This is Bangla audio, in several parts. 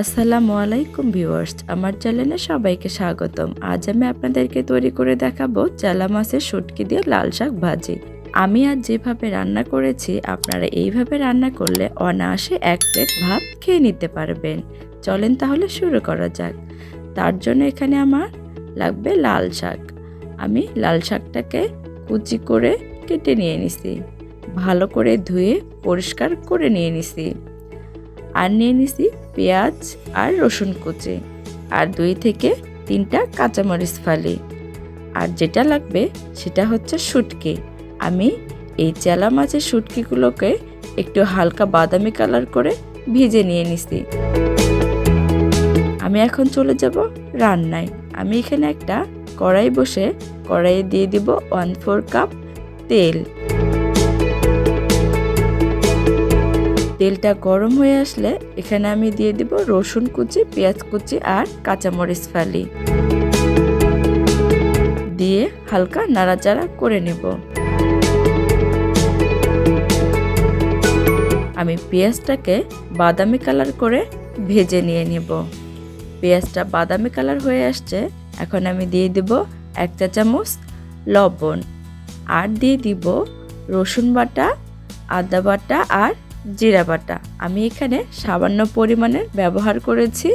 আসসালামু আলাইকুম ভিউয়ার্স, আমার চ্যানেলে সবাইকে স্বাগতম। আজ আমি আপনাদেরকে তৈরি করে দেখাবো চেলা মাছের শুটকি দিয়ে লাল শাক ভাজি। আমি আজ যেভাবে রান্না করেছি, আপনারা এইভাবে রান্না করলে অনায়াসে এক প্লেট ভাত খেয়ে নিতে পারবেন। চলেন তাহলে শুরু করা যাক। তার জন্য এখানে আমার লাগবে লাল শাক। আমি লাল শাকটাকে কুচি করে কেটে নিয়ে নিছি। ভালো করে ধুয়ে পরিষ্কার করে নিয়ে নিছি। আর নিয়ে নিছি পেঁয়াজ আর রসুন কুচি আর দুই থেকে তিনটা কাঁচামরিচ ফালি। আর যেটা লাগবে সেটা হচ্ছে শুটকি। আমি এই চেলা মাছের শুটকিগুলোকে একটু হালকা বাদামি কালার করে ভিজে নিয়ে নিছি। আমি এখন চলে যাব রান্নায়। আমি এখানে একটা কড়াই বসে কড়াইয়ে দিয়ে দিব ওয়ান ফোর কাপ তেল। তেলটা গরম হয়ে আসলে এখানে আমি দিয়ে দিব রসুন কুচি, পেঁয়াজ কুচি আর কাঁচামরিচ ফালি। দিয়ে হালকা নাড়াচাড়া করে নেব। আমি পেঁয়াজটাকে বাদামি কালার করে ভেজে নিয়ে নেব। পেঁয়াজটা বাদামি কালার হয়ে আসছে, এখন আমি দিয়ে দিব এক চা চামচ লবণ। আর দিয়ে দিব রসুন বাটা, আদা বাটা আর জিরা বাটা। আমি এখানে সামান্য পরিমাণের ব্যবহার করেছি।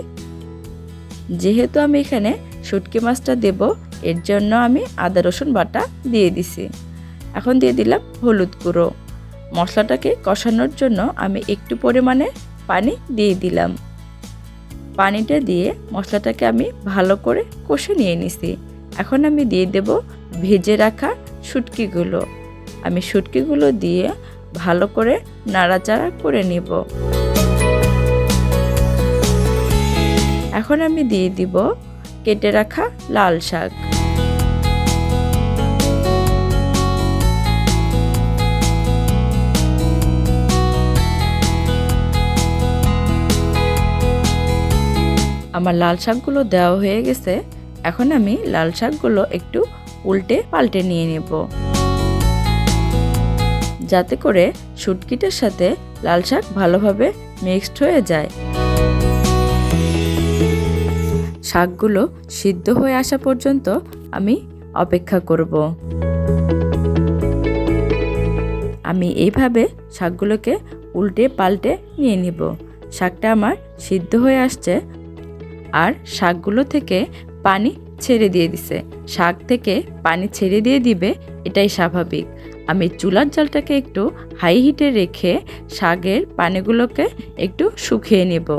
যেহেতু আমি এখানে শুটকি মাছটা দেব, এর জন্য আমি আদা, রসুন বাটা দিয়ে দিছি। এখন দিয়ে দিলাম হলুদ গুঁড়ো। মশলাটাকে কষানোর জন্য আমি একটু পরিমাণে পানি দিয়ে দিলাম। পানিটা দিয়ে মশলাটাকে আমি ভালো করে কষে নিয়ে নিছি। এখন আমি দিয়ে দেব ভেজে রাখা শুটকিগুলো। আমি শুটকিগুলো দিয়ে ভালো করে নাড়াচাড়া করে নিব। এখন আমি দিয়ে দিব কেটে রাখা লাল শাক। আমার লাল শাকগুলো দেওয়া হয়ে গেছে। এখন আমি লাল শাকগুলো একটু উল্টে পাল্টে নিয়ে নেব। যাতে করে শুটকিটার সাথে লাল শাক ভালোভাবে মিক্সড হয়ে যায়। শাকগুলো সিদ্ধ হয়ে আসা পর্যন্ত আমি অপেক্ষা করব। আমি এইভাবে শাকগুলোকে উল্টে পাল্টে নিয়ে নিব। শাকটা আমার সিদ্ধ হয়ে আসছে আর শাকগুলো থেকে পানি ছেড়ে দিয়ে দিছে। শাক থেকে পানি ছেড়ে দিয়ে দিবে, এটাই স্বাভাবিক। আমি চুলার জালটাকে একটু হাই হিটে রেখে শাকের পানিগুলোকে একটু শুকিয়ে নেব।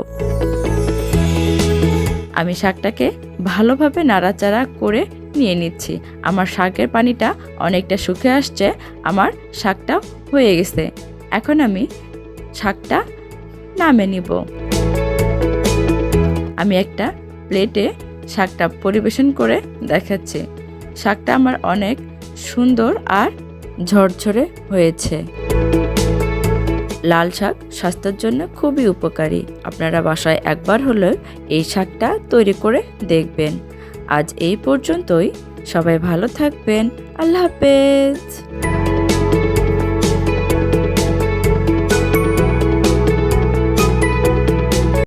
আমি শাকটাকে ভালোভাবে নাড়াচাড়া করে নিয়ে নিচ্ছি। আমার শাকের পানিটা অনেকটা শুকে আসছে, আমার শাকটা হয়ে গেছে। এখন আমি শাকটা নামে নিব। আমি একটা প্লেটে শাকটা পরিবেশন করে দেখাচ্ছি। শাকটা আমার অনেক সুন্দর আর ঝরঝরে হয়েছে। লাল শাক স্বাস্থ্যের জন্য খুবই উপকারী। আপনারা বাসায় একবার হলেও এই শাকটা তৈরি করে দেখবেন। আজ এই পর্যন্তই। সবাই ভালো থাকবেন। আল্লাহ হাফেজ।